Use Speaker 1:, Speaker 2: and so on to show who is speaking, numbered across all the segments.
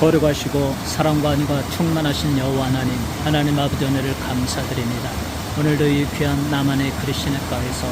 Speaker 1: 거룩하시고 사랑과 안위가 충만하신 여호와 하나님 하나님 아버지 은혜를 감사드립니다. 오늘도 이 귀한 나만의 그리시네가에서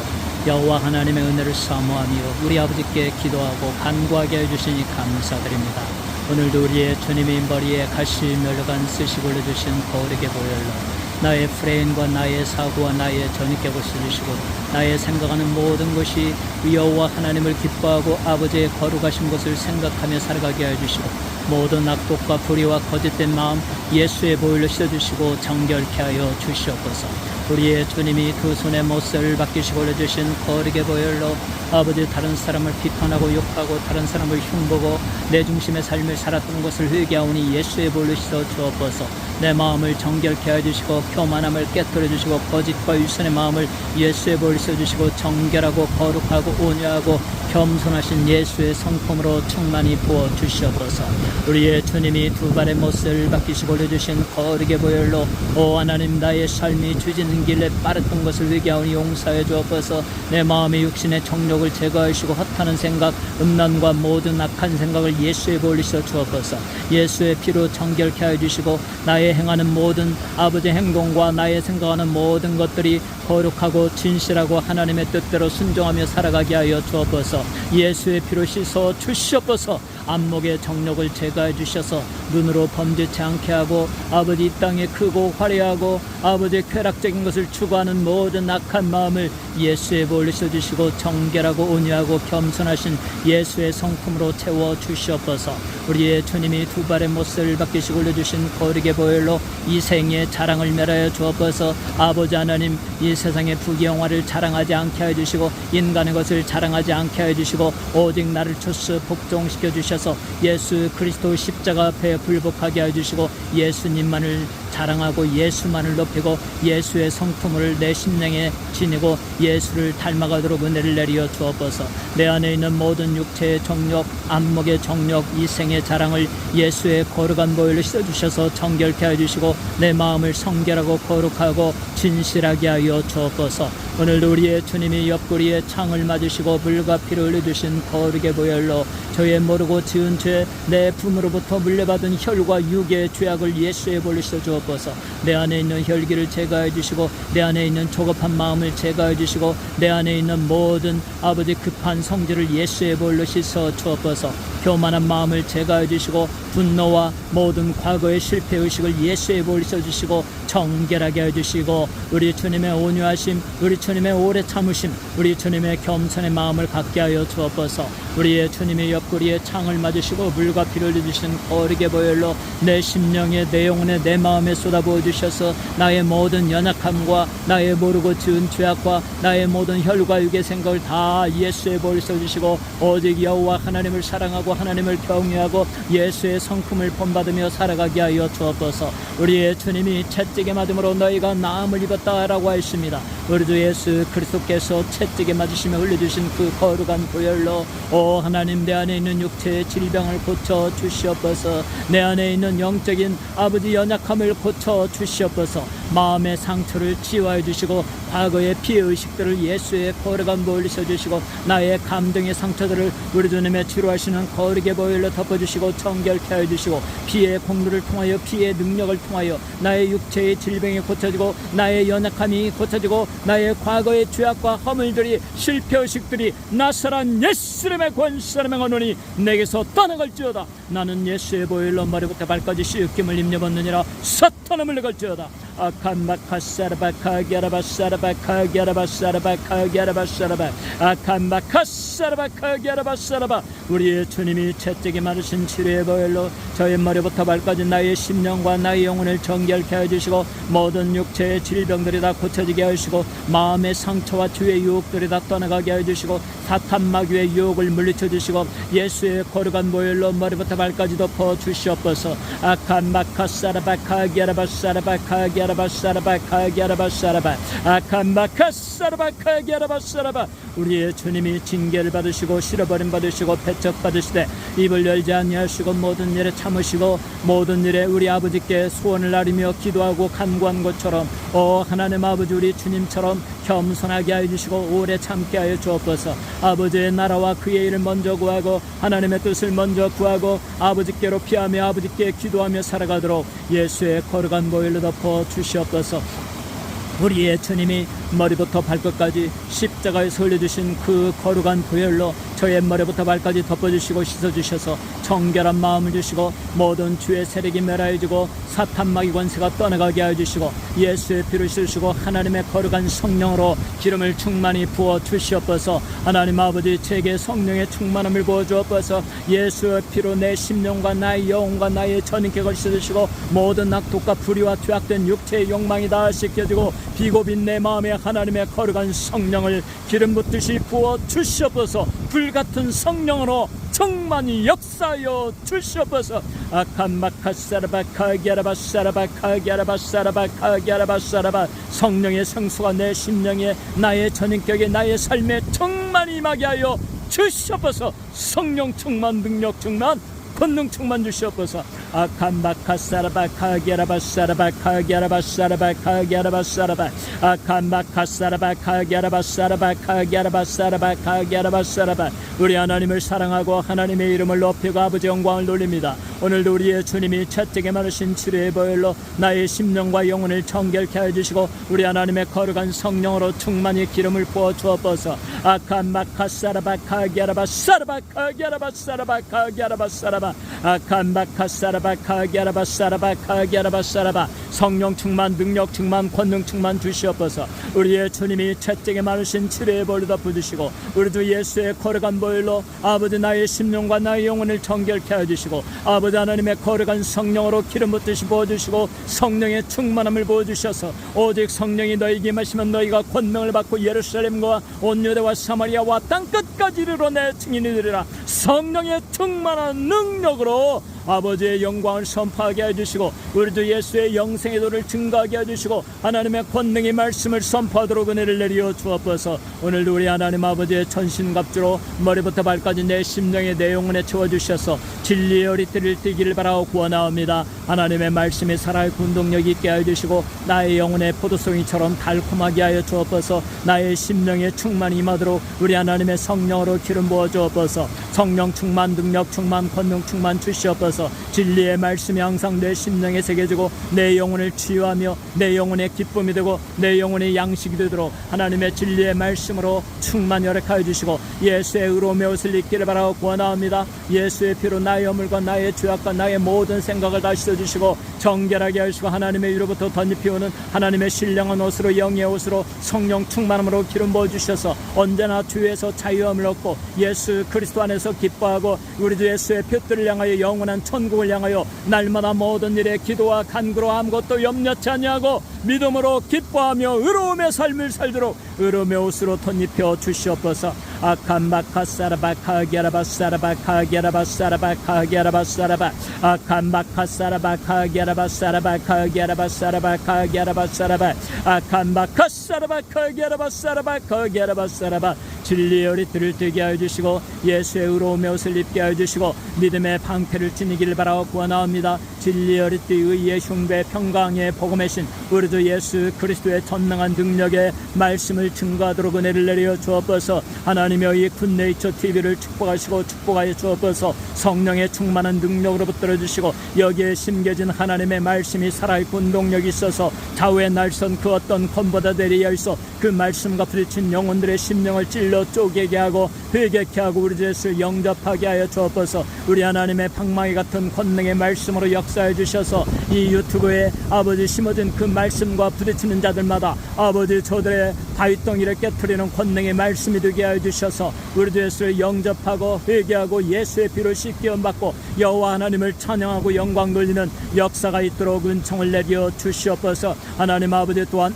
Speaker 1: 여호와 하나님의 은혜를 사모하며 우리 아버지께 기도하고 간구하게 해주시니 감사드립니다. 오늘도 우리의 주님의 머리에 가시 멸려간 쓰시 올려주신 거룩의 보혈로 나의 프레임과 나의 사고와 나의 전입게 고쳐주시고 나의 생각하는 모든 것이 여호와 하나님을 기뻐하고 아버지의 거룩하신 것을 생각하며 살아가게 해주시고 모든 악독과 불의와 거짓된 마음 예수의 보혈로 씻어주시고 정결케 하여 주시옵소서. 우리의 주님이 두 손에 못을 바뀌시고 올려주신 거룩의 보혈로 아버지 다른 사람을 비판하고 욕하고 다른 사람을 흉보고 내 중심의 삶을 살았던 것을 회개하오니 예수의 보혈로 씻어 주옵소서. 내 마음을 정결케 해주시고 교만함을 깨뜨려 주시고 거짓과 유선의 마음을 예수의 보혈로 씻어 주시고 정결하고 거룩하고 온유하고 겸손하신 예수의 성품으로 충만히 부어 주시옵소서 우리의 주님이 두 발의 못을 바뀌시고 올려주신 거룩의 보혈로 오 하나님 나의 삶이 주짖는 길에 빠르던 것을 회개하오니 용서해 주옵소서. 내 마음의 육신의 정욕을 제거하시고 헛하는 생각 음란과 모든 악한 생각을 보혈로 씻어 주옵소서. 예수의 피로 정결케 하여 주시고 나의 행하는 모든 아버지 행동과 나의 생각하는 모든 것들이 거룩하고 진실하고 하나님의 뜻대로 순종하며 살아가게 하여 주옵소서. 예수의 피로 씻어 주시옵소서. 안목의 정욕을 제거해 주 셔서 눈으로 범죄치 않게 하고 아버지 이 땅에 크고 화려하고 아버지의 쾌락적인 것을 추구하는 모든 악한 마음을 예수의 볼로 씻어주시고 정결하고 온유하고 겸손하신 예수의 성품으로 채워 주시옵소서. 우리의 주님이 두 발의 못을 바뀌시고 올려주신 거룩의 보혈로 이 생의 자랑을 멸하여 주옵소서. 아버지 하나님 이 세상의 부귀영화를 자랑하지 않게 하여 주시고 인간의 것을 자랑하지 않게 하여 주시고 오직 나를 추수 복종시켜 주셔서 예수 그리스도 십자 가 앞에 불복하게 하여 주시고 예수님만을 자랑하고 예수만을 높이고 예수의 성품을 내 심령에 지니고 예수를 닮아가도록 은혜를 내리어 주옵소서. 내 안에 있는 모든 육체의 정욕 안목의 정욕 이생의 자랑을 예수의 거룩한 보혈로 씻어주셔서 정결케 해주시고 내 마음을 성결하고 거룩하고 진실하게 하여 주옵소서. 오늘도 우리의 주님이 옆구리에 창을 맞으시고 불과 피를 흘려주신 거룩의 보혈로 저의 모르고 지은 죄내 품으로부터 물려받은 혈과 육의 죄악을 예수의 볼로 씻어주옵소서 내 안에 있는 혈기를 제거해 주시고 내 안에 있는 조급한 마음을 제거해 주시고 내 안에 있는 모든 아버지 급한 성질을 예수의 볼로 씻어 주옵소서. 교만한 마음을 제거해 주시고 분노와 모든 과거의 실패 의식을 예수의 볼로 씻어 주시고 정결하게 해 주시고 우리 주님의 온유하심 우리 주님의 오래 참으심 우리 주님의 겸손의 마음을 갖게 하여 주옵소서. 우리의 주님의 옆구리에 창을 맞으시고 물과 피를 흘리신 거룩의 보혈로 내 심령에 내 영혼에 내 마음에 쏟아부어 주셔서 나의 모든 연약함과 나의 모르고 지은 죄악과 나의 모든 혈과 육의 생각을 다 예수의 볼을 써주시고 오직 여호와 하나님을 사랑하고 하나님을 경외하고 예수의 성품을 본받으며 살아가게 하여 주옵소서. 우리의 주님이 채찍에 맞음으로 너희가 나음을 입었다라고 하였습니다 우리 주 예수 그리스도께서 채찍에 맞으시며 흘려주신 그 거룩한 보혈로 오 하나님 내 안에 있는 육체의 질병을 고쳐 주시옵소서. 내 안에 있는 영적인 아버지 연약함을 고쳐 주시옵소서. 마음의 상처를 치유해 주시고 과거의 피해 의식들을 예수의 거룩한 보혈로 써주시고 나의 감정의 상처들을 우리 주님의 치료하시는 거룩의 보혈로 덮어주시고 정결케 해주시고 피의 공로를 통하여 피의 능력을 통하여 나의 육체의 질병이 고쳐지고 나의 연약함이 고쳐지고 나의 과거의 죄악과 허물들이 실패의식들이 나사란 예수님의 권사람의 언원이 내게서 떠나갈지어다. 나는 예수의 보혈로 머리부터 발까지 씻김을 입려봤느니라. 사탄을 물러갈지어다 악한 마카사라바카기아라바사라바 우리의 주님이 채찍이 마르신 치료의 보혈로 저의 머리부터 발까지 나의 심령과 나의 영혼을 정결케 해주시고 모든 육체의 질병들이 다 고쳐지게 하시고 마음의 상처와 죄의 유혹들이 다 떠나가게 해주시고 사탄 마귀의 유혹을 물리쳐 주시고 예수의 거룩한 보혈로 머리부터 발까지 덮어 주시옵소서. 악한 마카사라바카기아라바사라바카기 아라바사라바카기아라바사라바 우리의 주님이 징계를 받으시고 실어버림 받으시고 배척 받으시되 입을 열지 아니하시고 모든 일에 참으시고 모든 일에 우리 아버지께 소원을 아리며 기도하고 간구한 것처럼 오 하나님 아버지 우리 주님처럼 겸손하게 하여 주시고 오래 참게 하여 주옵소서. 아버지의 나라와 그의 일을 먼저 구하고 하나님의 뜻을 먼저 구하고 아버지께로 피하며 아버지께 기도하며 살아가도록 예수의 거룩한 보혈로 덮어 주시옵소서 우리의 주님이 머리부터 발끝까지 십자가에서 흘려주신 그 거룩한 보혈로 저의 머리부터 발까지 덮어주시고 씻어주셔서 정결한 마음을 주시고 모든 주의 세력이 멸하여지고 사탄 마귀 권세가 떠나가게 하여 주시고 예수의 피를 씻으시고 하나님의 거룩한 성령으로 기름을 충만히 부어 주시옵소서. 하나님 아버지 제게 성령의 충만함을 부어 주옵소서. 예수의 피로 내 심령과 나의 영혼과 나의 전인격을 씻으시고 모든 악독과 불의와 죄악된 육체의 욕망이 다 씻겨지고 비고빈 내 마음에 하나님의 거룩한 성령을 기름 붓듯이 부어 주시옵소서. 불 같은 성령으로 충만히 역사하여 주시옵소서. 아칸마카사라바 카기아라바 사라바 카기아라바 사라바 카기아라바 사라바. 성령의 성수가 내 심령에 나의 전인격에 나의 삶에 충만히 임하게 하여 주시옵소서. 성령 충만 능력 충만 권능 충만 주시옵소서 아칸바카 사라바 카게라바 사라바 카게라바 사라바 카게라바 사라바 아칸바카 사라바 카게라바 사라바 카게라바 사라바 카게라바 사라바. 우리 하나님을 사랑하고 하나님의 이름을 높이고 아버지 영광을 돌립니다. 오늘도 우리의 주님이 채찍에 마르신 치료의 보혈로 나의 심령과 영혼을 정결케 하여 주시고 우리 하나님의 거룩한 성령으로 충만히 기름을 부어 주옵소서. 아칸바카 사라바 카게라바 사라바 카게라바 사라바 카게라바 사라바. 아칸바카 사라 바 카게라바 사라바 카게라바 사라바. 성령 충만 능력 충만 권능 충만 주시옵소서. 우리의 주님이 채찍에 마르신 치료의 보혈로 덮어주시고 우리도 예수의 거룩한 보혈로 아버지 나의 심령과 나의 영혼을 정결케 해주시고 아버지 하나님의 거룩한 성령으로 기름 붓듯이 부어주시고 성령의 충만함을 부어주셔서 오직 성령이 너희에게 마시면 너희가 권능을 받고 예루살렘과 온 유대와 사마리아와 땅끝까지 이르러 내 증인이 되리라. 성령의 충만한 능력으로 아버지의 영광을 선포하게 해주시고 우리도 예수의 영생의 도를 증거하게 해주시고 하나님의 권능의 말씀을 선포하도록 은혜를 내리어 주옵소서. 오늘도 우리 하나님 아버지의 천신갑주로 머리부터 발까지 내 심령의 내 영혼에 채워주셔서 진리의 어리띠를 띠기를 바라고 구원하옵니다. 하나님의 말씀이 살아의 군동력 있게 해주시고 나의 영혼의 포도송이처럼 달콤하게 하여 주옵소서. 나의 심령에 충만히 임하도록 우리 하나님의 성령으로 기름 부어 주옵소서. 성령 충만 능력 충만 권능 충만 주시옵소서 진리의 말씀이 항상 내 심령에 새겨지고 내 영혼을 치유하며 내 영혼의 기쁨이 되고 내 영혼의 양식이 되도록 하나님의 진리의 말씀으로 충만 열악하여 주시고 예수의 의로움의 옷을 입기를 바라고 구원하옵니다. 예수의 피로 나의 허물과 나의 죄악과 나의 모든 생각을 다 씻어주시고 정결하게 하시고 하나님의 위로부터 덧입히오는 하나님의 신령한 옷으로 영의 옷으로 성령 충만함으로 기름 부어주셔서 언제나 주에서 자유함을 얻고 예수 그리스도 안에서 기뻐하고 우리도 예수의 표들을 향하여 영원한 천국을 향하여 날마다 모든 일에 기도와 간구로 아무것도 염려치 아니하고 믿음으로 기뻐하며 의로움의 삶을 살도록 의로움의 옷으로 덧입혀 주시옵소서 아칸바카 사라바 카 게라바 사라바 카 게라바 사라바 카 게라바 사라바 아칸바카 사라바 카 게라바 사라바 카 게라바 사라바 카 게라바 사라바 아칸바카 사라바 카 게라바 사라바 카 게라바 사라바. 진리의 어리들을 뜨게 하여 주시고 예수의 의로움의 옷을 입게 하여 주시고 믿음의 방패를 지니기를 바라고 구원하옵니다. 진리의 어리띠 의의 흉배 평강의 복음의 신 우리도 예수 그리스도의 전능한 능력의 말씀을 증거하도록 은혜를 내려 주옵소서. 하나님 여 이 굿네이처 TV를 축복하시고 축복하여 주옵소서. 성령의 충만한 능력으로 붙들어 주시고 여기에 심겨진 하나님의 말씀이 살아있고 운동력이 있어서 좌우의 날선 그 어떤 권보다 내리어 있어 그 말씀과 부딪힌 영혼들의 심령을 찔러 쪼개게 하고 회개케 하고 우리 죄를 영접하게 하여 주옵소서. 우리 하나님의 방망이 같은 권능의 말씀으로 역사해 주셔서 이 유튜브에 아버지 심어진 그 말씀과 부딪히는 자들마다 아버지 저들의 바위덩이를 깨뜨리는 권능의 말씀이 되게 하여 주 셔서. 우리 죄를 영접하고 회개하고 예수의 피로 씻기 받고 여호와 하나님을 찬양하고 영광 돌리는 역사가 있도록 은총을 내려 주시옵소서. 하나님 아버지 또한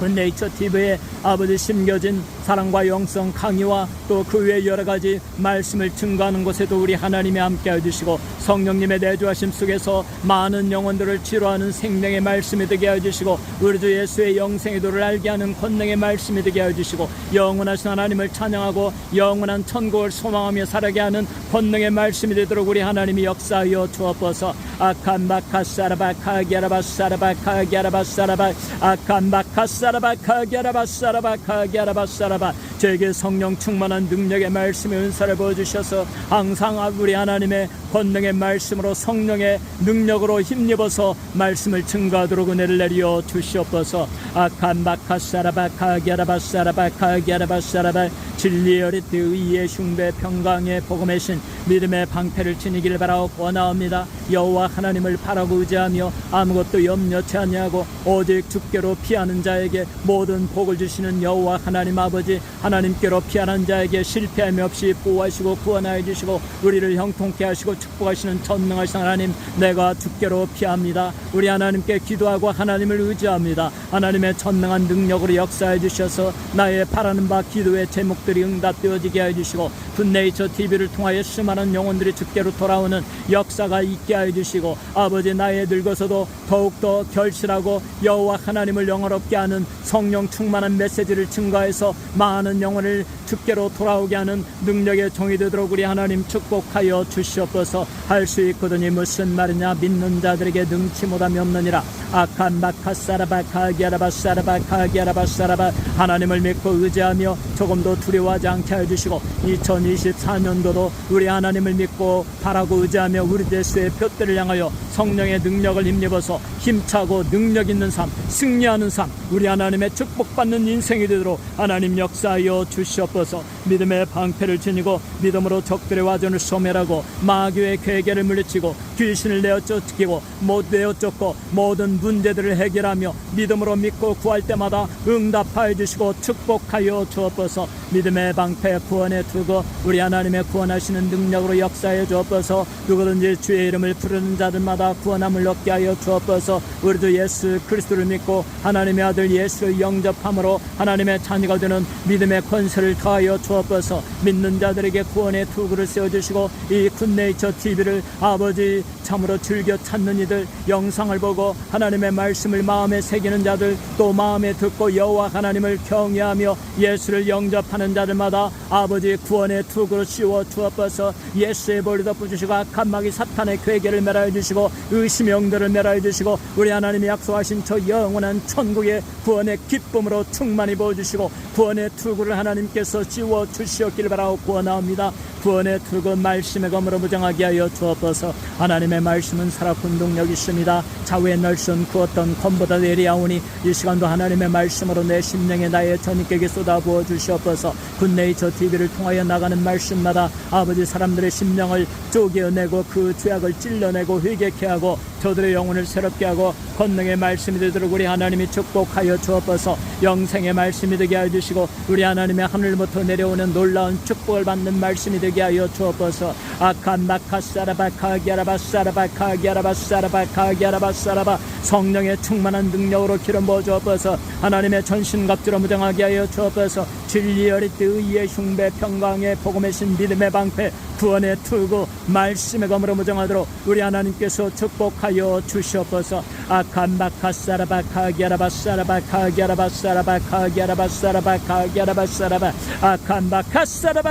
Speaker 1: 그 네이처 TV에 아버지 심겨진 사랑과 영성 강의와 또 그 외 여러 가지 말씀을 증거하는 곳에도 우리 하나님이 함께해 주시고 성령님의 내주하심 속에서 많은 영혼들을 치료하는 생명의 말씀이 되게 해 주시고 우리 주 예수의 영생의 도를 알게 하는 권능의 말씀이 되게 해 주시고 영원하신 하나님을 찬양하고 영원한 천국을 소망하며 살아게 하는 권능의 말씀이 되도록 우리 하나님이 역사하여 주옵소서. 아칸 마카사라바 카게라바 사라바 카게라바 사라바 아칸 마카사라바 카게라바 사라바 카게라바 사라바 Là 제게 성령 충만한 능력의 말씀의 은사를 보여주셔서 항상 우리 하나님의 권능의 말씀으로 성령의 능력으로 힘입어서 말씀을 증거하도록 은혜를 내리어 주시옵소서. 아칸 마카사라바 카게라바 사라바 카게라바 사라바 진리의 어릿 의의 흉배 평강의 복음의 신 믿음의 방패를 지니기를 바라고 원하옵니다. 여호와 하나님을 바라고 의지하며 아무것도 염려치 아니하고 오직 주께로 피하는 자에게 모든 복을 주시는 여호와 하나님 아버지 하나님 께로 피하는 자에게 실패함이 없이 보호하시고 구원하여 주시고 우리를 형통케 하시고 축복하시는 전능하신 하나님 내가 주께로 피합니다. 우리 하나님께 기도하고 하나님을 의지합니다. 하나님의 전능한 능력으로 역사해 주셔서 나의 바라는 바 기도의 제목들이 응답되어지게 해 주시고 굿네이처 TV를 통하여 수많은 영혼들이 주께로 돌아오는 역사가 있게 해 주시고 아버지 나의 늙어서도 더욱더 결실하고 여호와 하나님을 영화롭게 하는 성령 충만한 메시지를 증거해서 많은 영혼을 주께로 돌아오게 하는 능력의 종이 되도록 우리 하나님 축복하여 주시옵소서. 할 수 있거든요 무슨 말이냐? 믿는 자들에게 능치 못함이 없느니라. 아칸 마카 사라바 카기아라바 사라바 카기아라바 사라바. 하나님을 믿고 의지하며 조금도 두려워하지 않게 해주시고 2024년도도 우리 하나님을 믿고 바라고 의지하며 우리 대수의 표대를 향하여 성령의 능력을 힘입어서 힘차고 능력 있는 삶 승리하는 삶 우리 하나님의 축복받는 인생이 되도록 하나님 역사하여 주시옵소서. 믿음의 방패를 지니고 믿음으로 적들의 와전을 소멸하고 마귀의 괴계를 물리치고 귀신을 내어 쫓기고 못 내어 쫓고 모든 문제들을 해결하며 믿음으로 믿고 구할 때마다 응답하여 주시고 축복하여 주옵소서. 믿음의 방패 구원에 두고 우리 하나님의 구원하시는 능력으로 역사해 주옵소서. 누구든지 주의 이름을 부르는 자들마다 구원함을 얻게 하여 주옵소서. 우리도 예수 그리스도를 믿고 하나님의 아들 예수를 영접함으로 하나님의 자녀가 되는 믿음 의 권세를 더하여 주옵소서. 믿는 자들에게 구원의 투구를 세워주시고 이 굿네이처 TV를 아버지 참으로 즐겨 찾는 이들 영상을 보고 하나님의 말씀을 마음에 새기는 자들 또 마음에 듣고 여호와 하나님을 경외하며 예수를 영접하는 자들마다 아버지 구원의 투구를 씌워 주옵소서. 예수의 볼을 덮어주시고 악한 마귀 사탄의 괴계를 멸하여 주시고 의심의 영들을 멸하여 주시고 우리 하나님이 약속하신 저 영원한 천국의 구원의 기쁨으로 충만히 부어주시고 구원의 투구 를 하나님께서 씌워 주시었기를 바라고 구원하옵니다. 구원의 투구 말씀의 검으로 무장하게 하여 주옵소서. 하나님의 말씀은 살아 군 동력 있습니다. 좌우의 널선 그 어떤 검보다 내리아오니 이 시간도 하나님의 말씀으로 내 심령에 나의 전익에게 쏟아부어 주시옵소서. 굿네이처 TV를 통하여 나가는 말씀마다 아버지 사람들의 심령을 쪼개어내고 그 죄악을 찔러내고 회개케 하고 저들의 영혼을 새롭게 하고 권능의 말씀이 되도록 우리 하나님이 축복하여 주옵소서. 영생의 말씀이 되게 해주시고 우리 하나님의 하늘부터 내려오는 놀라운 축복을 받는 말씀이 되게 하여 주옵소서. 아칸 마카 사라바 카기아라바 사라바 카기아라바 사라바 카기아라바 사라바. 성령의 충만한 능력으로 기름 부어 주옵소서. 하나님의 전신갑주로 무장하게 하여 주옵소서. 진리 어릿 의의 흉배 평강의 복음의 신 믿음의 방패 구원의 투구 말씀의 검으로 무장하도록 우리 하나님께서 축복하여 주시옵소서. 아칸 마카 사라바 카기아라바 사라바 카기아라바 사라바 카기아라바 사라바 카기아라바 사라바 아칸 마카사라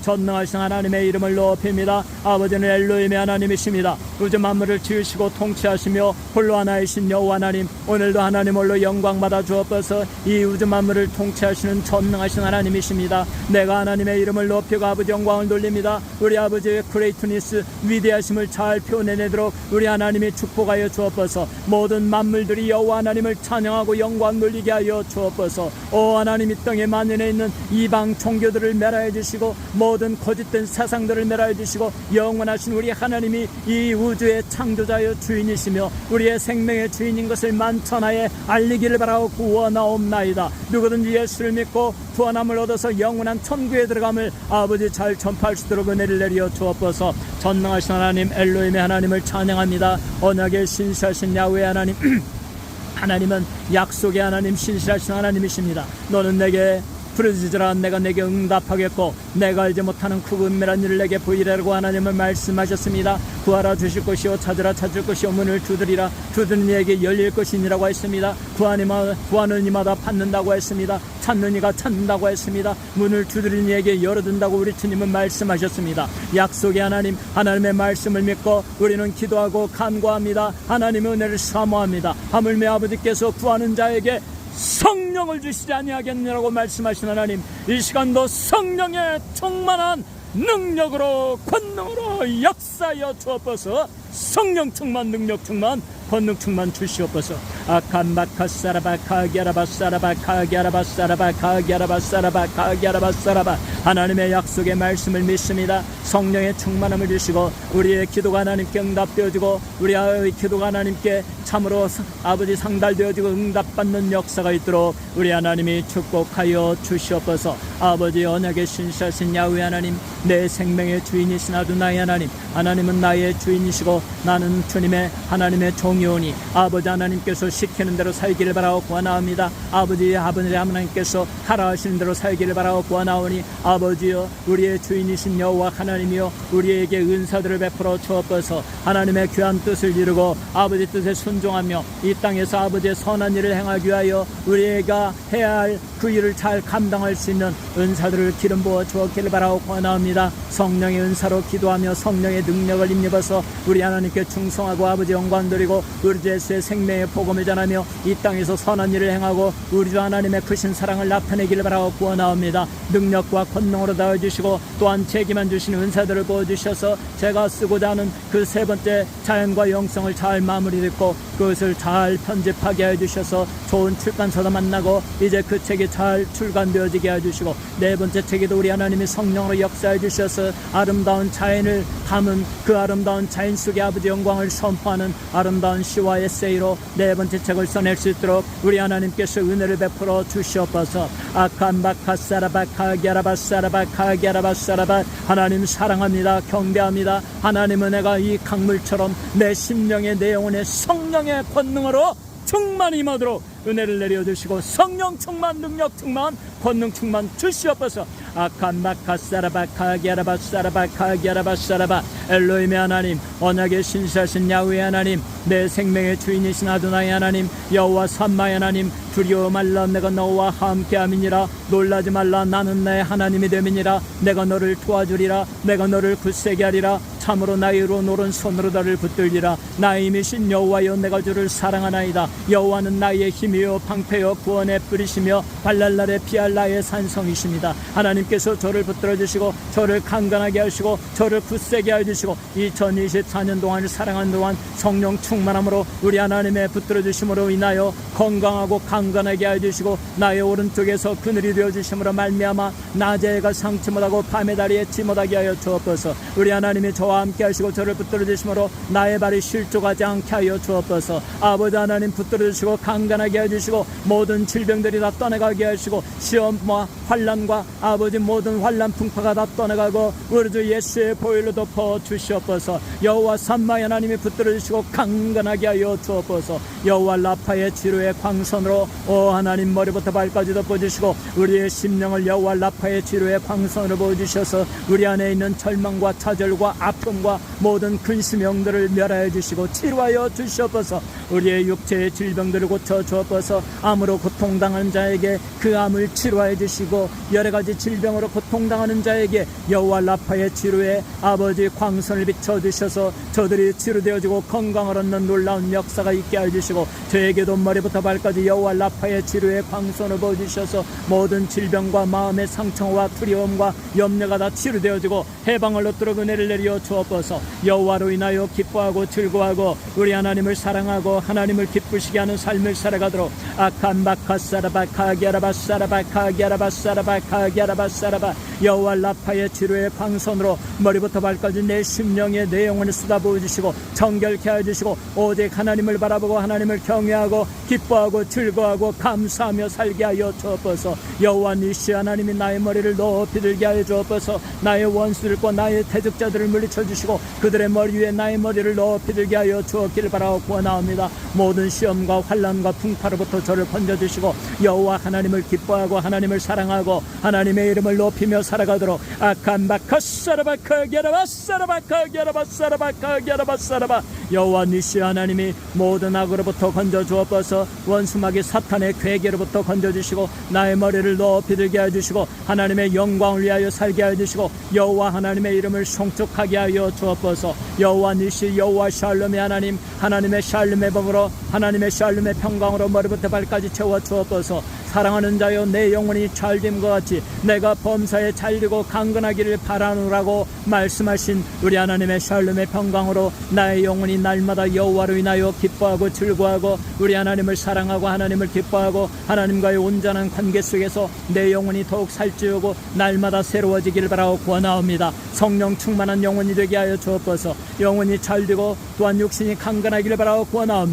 Speaker 1: 전능하신 하나님의 이름을 높입니다. 아버지는 엘로임의 하나님이십니다. 우주 만물을 지으시고 통치하시며 홀로 하나이신 여호와 하나님 오늘도 하나님 홀로 영광 받아 주옵소서 이 우주 만물을 통치하시는 전능하신 하나님이십니다. 내가 하나님의 이름을 높이고 아버지 영광을 돌립니다. 우리 아버지의 그레이트니스 위대하심을 잘 표현해내도록 우리 하나님이 축복하여 주옵소서 모든 만물들이 여호와 하나님을 찬양하고 영광 돌리게 하여 주옵소서 오 하나님 이 땅에 만연해 있는 이방 종교들을 멸하여 주시고 모든 거짓된 사상들을 멸하여 주시고 영원하신 우리 하나님이 이 우주의 창조자여 주인이시며 우리의 생명의 주인인 것을 만천하에 알리기를 바라고 구원하옵나이다. 누구든지 예수를 믿고 구원함을 얻어서 영원한 천국에 들어감을 아버지 잘 전파할 수 있도록 은혜를 내려 주옵소서. 전능하신 하나님 엘로임의 하나님을 찬양합니다. 언약의 신사신 야외 하나님 하나님은 약속의 하나님 신실하신 하나님이십니다. 너는 내게 부르짖으라 내가 내게 응답하겠고 내가 알지 못하는 그 은밀한 일을 내게 보이라고 하나님은 말씀하셨습니다. 구하라 주실 것이요 찾으라 찾을 것이요 문을 두드리라 두드리는 이에게 열릴 것이니라고 했습니다. 구하는 이마다 구하는 이마다 받는다고 했습니다. 찾는 이가 찾는다고 했습니다. 문을 두드리는 이에게 열어둔다고 우리 주님은 말씀하셨습니다. 약속의 하나님 하나님의 말씀을 믿고 우리는 기도하고 간구합니다. 하나님의 은혜를 사모합니다. 하물며 아버지께서 구하는 자에게 성령을 주시지 아니하겠느냐고 말씀하신 하나님 이 시간도 성령의 충만한 능력으로 권능으로 역사하여 주옵소서. 성령 충만 능력 충만 권능 충만 주시옵소서 아칸바카 사라바 카기아라바 사라바 카기아라바 사라바 카기아라바 사라바 카기아라바 사라바. 하나님의 약속의 말씀을 믿습니다. 성령의 충만함을 주시고 우리의 기도가 하나님께 응답되어지고 우리 아의 기도가 하나님께 참으로 사- 아버지 상달되어지고 응답받는 역사가 있도록 우리 하나님이 축복하여 주시옵소서. 아버지 언약의 신실하신 야훼 하나님 내 생명의 주인이신 아두나의 하나님 하나님은 나의 주인이시고 나는 주님의 하나님의 종 이오니 아버지 하나님께서 시키는 대로 살기를 바라고 구하나옵니다. 아버지 아버지 하나님께서 하라 하시는 대로 살기를 바라고 구하나오니 아버지여 우리의 주인이신 여호와 하나님이여 우리에게 은사들을 베풀어 주옵소서. 하나님의 귀한 뜻을 이루고 아버지 뜻에 순종하며 이 땅에서 아버지의 선한 일을 행하기 위하여 우리가 해야 할그 일을 잘 감당할 수 있는 은사들을 기름 부어 주었기를 바라고 권하옵니다. 성령의 은사로 기도하며 성령의 능력을 입입어서 우리 하나님께 충성하고 아버지 영광 드리고 우리 주 예수의 생명의 복음을 전하며 이 땅에서 선한 일을 행하고 우리 주 하나님의 크신 사랑을 나타내기를 바라고 구원하옵니다. 능력과 권능으로 다해주시고 또한 책임만 주시는 은사들을 부어주셔서 제가 쓰고자 하는 그 세 번째 자연과 영성을 잘 마무리 짓고 그것을 잘 편집하게 해주셔서 좋은 출판사도 만나고 이제 그 책이 잘 출간되어지게 해주시고 네 번째 책에도 우리 하나님이 성령으로 역사해 주셔서 아름다운 자연을 담은 그 아름다운 자연 속의 아버지 영광을 선포하는 아름다운 시와 에세이로 네 번째 책을 써낼 수 있도록 우리 하나님께서 은혜를 베풀어 주시옵소서. 아칸바카사라바카기아라바사라바카기아라바사라바. 하나님 사랑합니다. 경배합니다. 하나님 은혜가 이 강물처럼 내 심령의 내 영혼의 성령의 권능으로 충만히 임하도록 은혜를 내려 주시고 성령 충만 능력 충만 권능 충만 주시옵소서 아칸마카사라바카기아라바사라바카기아라바사라바. 엘로임의 하나님 언약의 신사신 야후의 하나님 내 생명의 주인이신 아도나의 하나님 여호와 삼마의 하나님 두려워 말라. 내가 너와 함께함이니라. 놀라지 말라. 나는 나의 하나님이 됨이니라. 내가 너를 도와주리라. 내가 너를 굳세게 하리라 참으로 나의로 노른 손으로 너를 붙들리라. 나의 힘이신 여호와여 내가 주를 사랑하나이다. 여호와는 나의 힘이요 방패요 구원의 뿌리시며 발랄 날에 피할 나의 산성이십니다. 하나님께서 저를 붙들어 주시고 저를 강건하게 하시고 저를 굳세게 해주시고 2024년 동안 사랑한 동안 성령 충만함으로 우리 하나님의 붙들어 주심으로 인하여 건강하고 강건하게 해주시고 나의 오른쪽에서 그늘이 되어 주심으로 말미암아 낮에가 상치 못하고 밤의 다리에 치 못하게 하여 주옵소서. 우리 하나님이 저와 함께 하시고 저를 붙들어 주심으로 나의 발이 실족하지 않게 하여 주옵소서. 아버지 하나님 붙들어 주시고 강건하게 해 주시고 모든 질병들이 다 떠나가게 하시고 시험과 환란과 아버지 모든 환란 풍파가 다 떠나가고 우리 주 예수의 보혈로 덮어 주시옵소서. 여호와 삼마의 하나님이 붙들어 주시고 강건하게 하여 주옵소서. 여호와 라파의 치료의 광선으로 오 하나님 머리부터 발까지 덮어 주시고 우리의 심령을 여호와 라파의 치료의 광선으로 보여 주셔서 우리 안에 있는 절망과 좌절과 아픔 과 모든 근심형들을 멸하여 주시고 치료하여 주시옵소서 우리의 육체의 질병들을 고쳐 주옵소서. 암으로 고통당하는 자에게 그 암을 치료하여 주시고 여러 가지 질병으로 고통당하는 자에게 여호와 라파의 치료에 아버지 광선을 비춰 주셔서 저들이 치료되어지고 건강을 얻는 놀라운 역사가 있게 하여 주시고 저에게도 머리부터 발까지 여호와 라파의 치료에 광선을 보여 주셔서 모든 질병과 마음의 상처와 두려움과 염려가 다 치료되어지고 해방을 얻도록 은혜를 내려 주옵소서. 여호와로 인하여 기뻐하고 즐거워하고 우리 하나님을 사랑하고 하나님을 기쁘시게 하는 삶을 살아가도록. 악한 바카 사라바 카기아라바 사라바 카기아라바 사라바 카기아라바 사라바. 여호와 라파의 치료의 광선으로 머리부터 발까지 내 심령에 내 영혼을 쏟아부어 주시고 정결케 하여 주시고 오직 하나님을 바라보고 하나님을 경외하고 기뻐하고 즐거워하고 감사하며 살게 하여 주옵소서. 여호와 니시 하나님이 나의 머리를 높이 들게 하여 주옵소서. 나의 원수들과 나의 대적자들을 물리쳐 주시고 그들의 머리 위에 나의 머리를 높이 들게 하여 주었기를 바라고 구원하옵니다 모든 시험과 환란과 풍파로부터 저를 건져주시고 여호와 하나님을 기뻐하고 하나님을 사랑하고 하나님의 이름을 높이며 살아가도록 악한 바카 사라바카 게라바 사라바카 게라바 사라바카 게라바 사라바 여호와 니시 하나님이 모든 악으로부터 건져 주옵소서 원수마귀 사탄의 괴계로부터 건져 주시고 나의 머리를 높이 들게 해 주시고 하나님의 영광을 위하여 살게 해 주시고 여호와 하나님의 이름을 송축하게 하여 주옵소서 여호와 니시 여호와 샬롬의 하나님 하나님의 샬롬의 법으로 하나님의 샬롬의 평강으로 머리부터 발까지 채워 주옵소서. 사랑하는 자여 내 영혼이 잘됨과 같이 내가 범사에 잘되고 강건하기를 바라노라고 말씀하신 우리 하나님의 샬롬의 평강으로 나의 영혼이 날마다 여호와로 인하여 기뻐하고 즐거워하고 우리 하나님을 사랑하고 하나님을 기뻐하고 하나님과의 온전한 관계 속에서 내 영혼이 더욱 살찌우고 날마다 새로워지기를 바라고 구원하옵니다. 성령 충만한 영혼이 되게 하여 주옵소서. 영혼이 잘되고 또한 육신이 강건하기를 바라고 구원하옵니다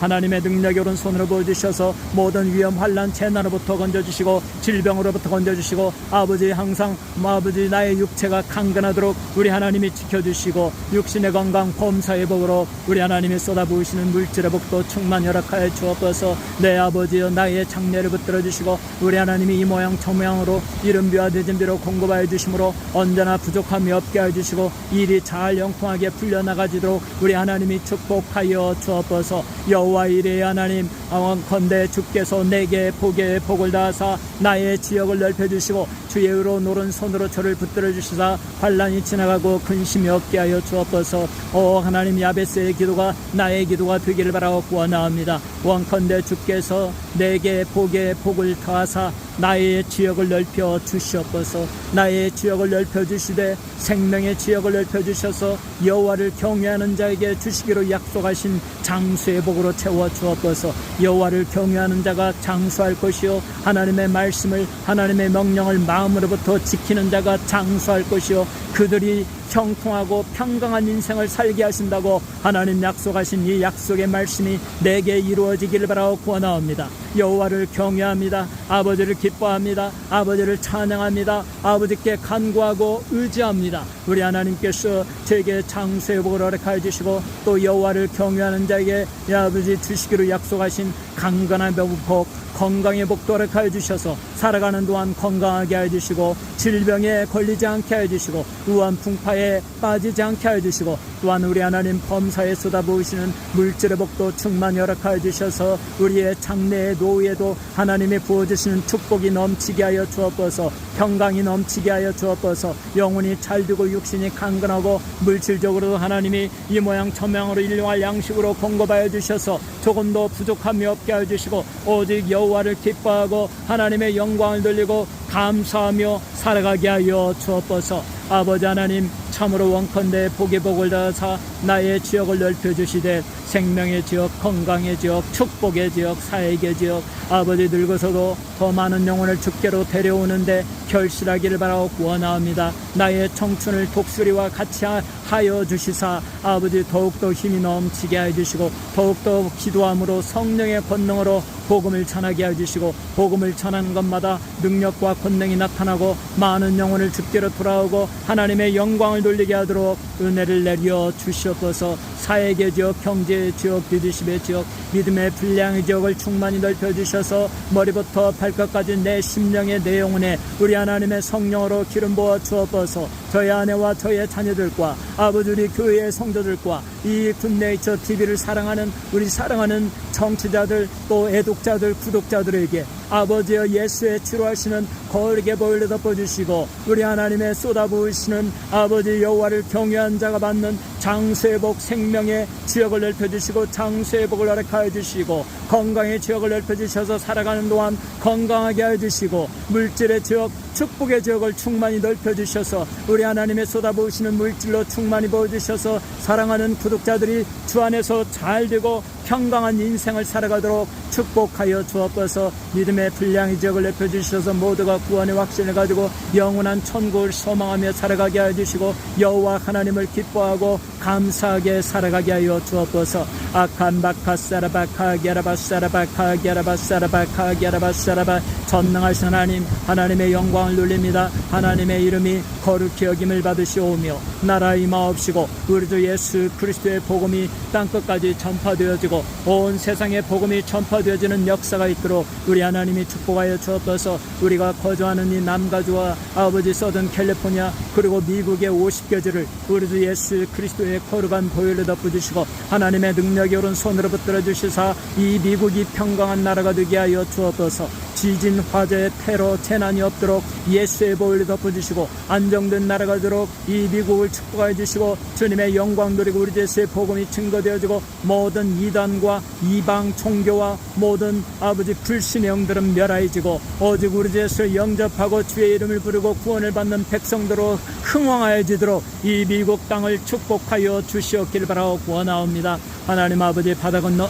Speaker 1: 하나님의 능력이 오른손으로 보여주셔서 모든 위험 환란 재난으로부터 건져주시고 질병으로부터 건져주시고 아버지 항상 아버지 나의 육체가 강건하도록 우리 하나님이 지켜주시고 육신의 건강 범사의 복으로 우리 하나님이 쏟아부으시는 물질의 복도 충만 허락하여 주옵소서. 내 아버지여 나의 장례를 붙들어 주시고 우리 하나님이 이 모양 저 모양으로 이른비와 늦은비로 공급하여 주심으로 언제나 부족함이 없게 하여 주시고 일이 잘 영통하게 풀려나가지도록 우리 하나님이 축복하여 주옵소서 여호와 이레 하나님 아왕컨대 주께서 내게 복의 복을 다하사 나의 지역을 넓혀 주시고 주의 의로 노른 손으로 저를 붙들어 주시사 환란이 지나가고 근심이 없게 하여 주옵소서. 오 하나님 야베스의 기도가 나의 기도가 되기를 바라고 구원하옵니다. 원컨대 주께서 내게 복의 복을 더하사 나의 지역을 넓혀 주시옵소서. 나의 지역을 넓혀 주시되 생명의 지역을 넓혀 주셔서 여호와를 경외하는 자에게 주시기로 약속하신 장수의 복으로 채워 주옵소서. 여호와를 경외하는 자가 장수할 것이요 하나님의 말씀을 하나님의 명령을 마음으로부터 지키는 자가 장수할 것이요 그들이 형통하고 평강한 인생을 살게 하신다고 하나님 약속하신 이 약속의 말씀이 내게 이루어지기를 바라고 구원하옵니다. 여호와를 경외합니다. 아버지를 기뻐합니다. 아버지를 찬양합니다. 아버지께 간구하고 의지합니다. 우리 하나님께서 제게 장수의 복을 허락하여 주시고 또 여호와를 경외하는 자에게 이 아버지 주시기로 약속하신 강건한 복 건강의 복도 허락하여 주셔서 살아가는 동안 건강하게 하여 주시고 질병에 걸리지 않게 하여 주시고 우한 풍파에 빠지지 않게 하여 주시고 또한 우리 하나님 범사에 쏟아부으시는 물질의 복도 충만히 허락하여 주셔서 우리의 장래의 노후에도 하나님이 부어주시는 축복이 넘치게 하여 주옵소서 평강이 넘치게 하여 주옵소서 영혼이 잘되고 육신이 강건하고 물질적으로도 하나님이 이 모양 저 모양으로 일용할 양식으로 공급하여 주셔서 조금도 부족함이 없게 하여 주시고 오직 여호 와를 기뻐하고 하나님의 영광을 돌리고 감사하며 살아가게 하여 주옵소서. 아버지 하나님 참으로 원컨대 복의 복을 다하사 나의 지역을 넓혀주시되 생명의 지역 건강의 지역 축복의 지역 사역의 지역 아버지 늙어서도 더 많은 영혼을 주께로 데려오는데 결실하기를 바라고 구원하옵니다. 나의 청춘을 독수리와 같이 하여 주시사 아버지 더욱더 힘이 넘치게 해 주시고 더욱더 기도함으로 성령의 권능으로 복음을 전하게 해 주시고 복음을 전하는 것마다 능력과 권능이 나타나고 많은 영혼을 주께로 돌아오고 하나님의 영광을 돌리게 하도록 은혜를 내려 주시옵소서. 사회의 지역, 경제의 지역, 리더십의 지역, 믿음의 분량의 지역을 충만히 넓혀 주셔서 머리부터 발끝까지 내 심령의 내 영혼에 우리 하나님의 성령으로 기름 부어 주옵소서. 저의 아내와 저의 자녀들과 아버지 우리 교회의 성도들과 이 굿네이처 TV를 사랑하는 우리 사랑하는 정치자들 또 애독자들 구독자들에게 아버지여 예수의 치료하시는 거룩의 복을 덮어주시고 우리 하나님의 쏟아부으시는 아버지 여호와를 경외한 자가 받는 장수의 복 생명의 지역을 넓혀주시고 장수의 복을 허락하여 주시고 건강의 지역을 넓혀주셔서 살아가는 동안 건강하게 하여 주시고 물질의 지역 축복의 지역을 충만히 넓혀주셔서 우리 하나님의 쏟아부으시는 물질로 충만히 부어주셔서 사랑하는 구독자들이 주 안에서 잘 되고 평강한 인생을 살아가도록 축복하여 주옵소서. 믿음의 분량의 지역을 넓혀주셔서. 모두가 구원의 확신을 가지고 영원한 천국을 소망하며 살아가게 하여 주시고 여호와 하나님을 기뻐하고 감사하게 살아가게 하여 주옵소서. 악한 바카 사라바카 게라바 사라바카 게라바 사라바카 게라바 사라바 전능하신 하나님 하나님의 영광을 돌립니다. 하나님의 이름이 거룩히 여김을 받으시오며 나라 임하옵시고 우리 주 예수 그리스도의 복음이 땅끝까지 전파되어지고 온 세상에 복음이 전파되어지는 역사가 있도록 우리 하나님이 축복하여 주옵소서. 우리가 거주하는 이 남가주와 아버지 서든 캘리포니아 그리고 미국의 50개 주를 우리 주 예수 그리스도의 거룩한 보혈로 덮어주시고 하나님의 능력이 오른 손으로 붙들어 주시사 이 미국이 평강한 나라가 되게 하여 주옵소서 지진, 화재, 테러, 재난이 없도록 예수의 보혈로 덮어주시고 안정된 나라가 되도록 이 미국을 축복하여 주시고 주님의 영광 누리고 우리 예수의 복음이 증거되어지고 모든 이단과 이방 종교와 모든 아버지 불신의 영들은 멸하여지고 오직 우리 예수를 영접하고 주의 이름을 부르고 구원을 받는 백성들로 흥왕하여지도록 이 미국 땅을 축복하여 주시옵길 바라고 구원하옵니다. 하나님 아버지 바다 건너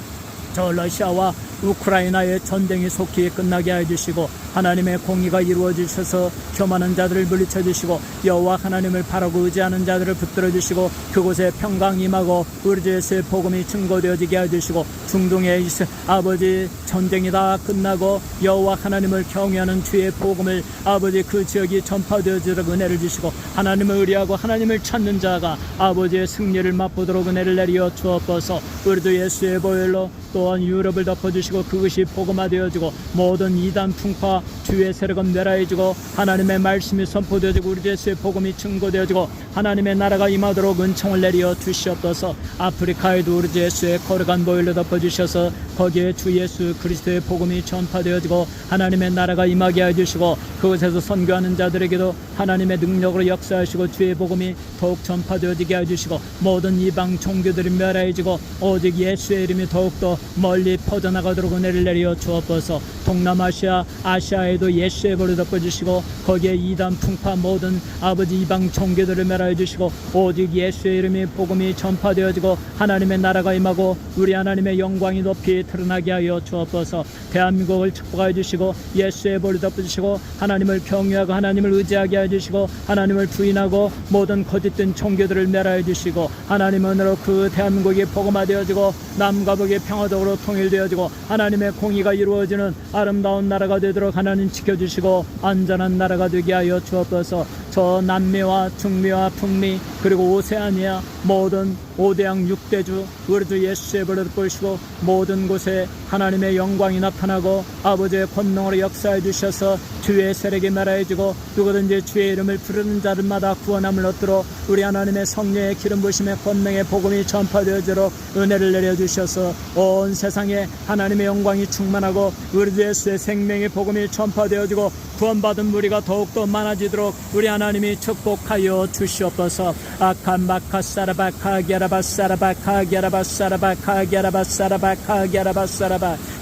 Speaker 1: 저 러시아와 우크라이나의 전쟁이 속히 끝나게 해주시고 하나님의 공의가 이루어지셔서 교만한 자들을 물리쳐 주시고 여호와 하나님을 바라고 의지하는 자들을 붙들어 주시고 그곳에 평강 임하고 우리 주 예수의 복음이 증거되어지게 해주시고 중동에 있을 아버지 전쟁이 다 끝나고 여호와 하나님을 경외하는 주의 복음을 아버지 그 지역이 전파되어지도록 은혜를 주시고 하나님을 의리하고 하나님을 찾는 자가 아버지의 승리를 맛보도록 은혜를 내리어 주옵소서. 우리 주 예수의 보혈로 또한 유럽을 덮어주시고 그것이 복음화되어지고 모든 이단 풍파 주의 세력은 멸하여지고 하나님의 말씀이 선포되어지고 우리 예수의 복음이 증거되어지고 하나님의 나라가 임하도록 은총을 내리어 주시옵소서. 아프리카에도 우리 예수의 거룩한 보혈로 덮어주셔서 거기에 주 예수 그리스도의 복음이 전파되어지고 하나님의 나라가 임하게 해주시고 그곳에서 선교하는 자들에게도 하나님의 능력으로 역사하시고 주의 복음이 더욱 전파되어지게 해주시고 모든 이방 종교들이 멸하여지고 오직 예수의 이름이 더욱더 멀리 퍼져나가도록 은혜를 내리어 주옵소서. 동남아시아 아시아에 도 예수의 벌을 덮어주시고 거기에 이단 풍파 모든 아버지 이방 종교들을 멸하여 주시고 오직 예수의 이름이 복음이 전파되어지고 하나님의 나라가 임하고 우리 하나님의 영광이 높이 드러나게 하여 주옵소서. 대한민국을 축복하여 주시고 예수의 벌을 덮어주시고 하나님을 경외하고 하나님을 의지하게 하여 주시고 하나님을 부인하고 모든 거짓된 종교들을 멸하여 주시고 하나님의 은혜로 그 대한민국이 복음화되어지고 남과 북이 평화적으로 통일되어지고 하나님의 공의가 이루어지는 아름다운 나라가 되도록 하나님 지켜주시고 안전한 나라가 되게 하여 주옵소서. 저 남미와 중미와 북미 그리고 오세아니아 모든 오대양 육대주 우리 주 예수의 벌을 보시고 모든 곳에 하나님의 영광이 나타나고 아버지의 권능으로 역사해 주셔서 주의 세력이 말하여지고 누구든지 주의 이름을 부르는 자들마다 구원함을 얻도록 우리 하나님의 성령의 기름 부심의 권능의 복음이 전파되어지도록 은혜를 내려주셔서 온 세상에 하나님의 영광이 충만하고 우리 주 예수의 생명의 복음이 전파되어지고 구원받은 무리가 더욱더 많아지도록 우리 하나님이 축복하여 주시옵소서. 아칸 마카 사라바 카 게라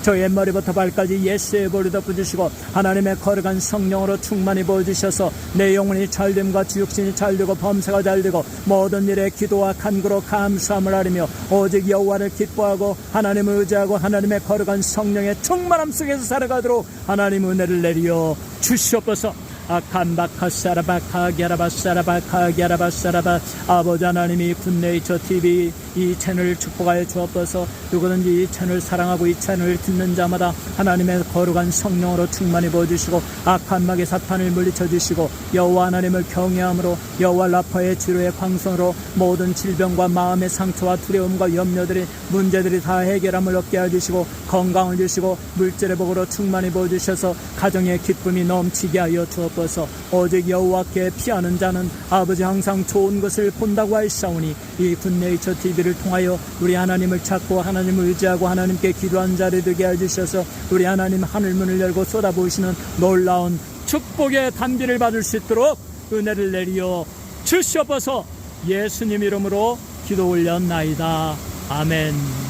Speaker 1: 저의 머리부터 발까지 예수의 볼을 덮어주시고 하나님의 거룩한 성령으로 충만히 보여주셔서 내 영혼이 잘됨과 지육신이 잘되고 범사가 잘되고 모든 일에 기도와 간구로 감사함을 하리며 오직 여호와를 기뻐하고 하나님을 의지하고 하나님의 거룩한 성령의 충만함 속에서 살아가도록 하나님 은혜를 내리어 주시옵소서 아칸바카 사라바카 게라바 사라바카 게라바 사라바. 아버지 하나님이 굿네이처 TV 이 채널을 축복하여 주옵소서. 누구든지 이 채널을 사랑하고 이 채널을 듣는 자마다 하나님의 거룩한 성령으로 충만히 보여주시고 악한 막의 사탄을 물리쳐 주시고 여호와 하나님을 경외함으로 여호와 라파의 치료의 광선으로 모든 질병과 마음의 상처와 두려움과 염려들이 문제들이 다 해결함을 얻게 해주시고 건강을 주시고 물질의 복으로 충만히 보여주셔서 가정의 기쁨이 넘치게 하여 주옵소서 오직 여호와께 피하는 자는 아버지 항상 좋은 것을 본다고 하시사오니 이 굿네이처 TV를 통하여 우리 하나님을 찾고 하나님을 의지하고 하나님께 기도한 자를 되게 해주셔서 우리 하나님 하늘문을 열고 쏟아부으시는 놀라운 축복의 단비를 받을 수 있도록 은혜를 내리어 주시옵소서 예수님 이름으로 기도 올렸나이다. 아멘.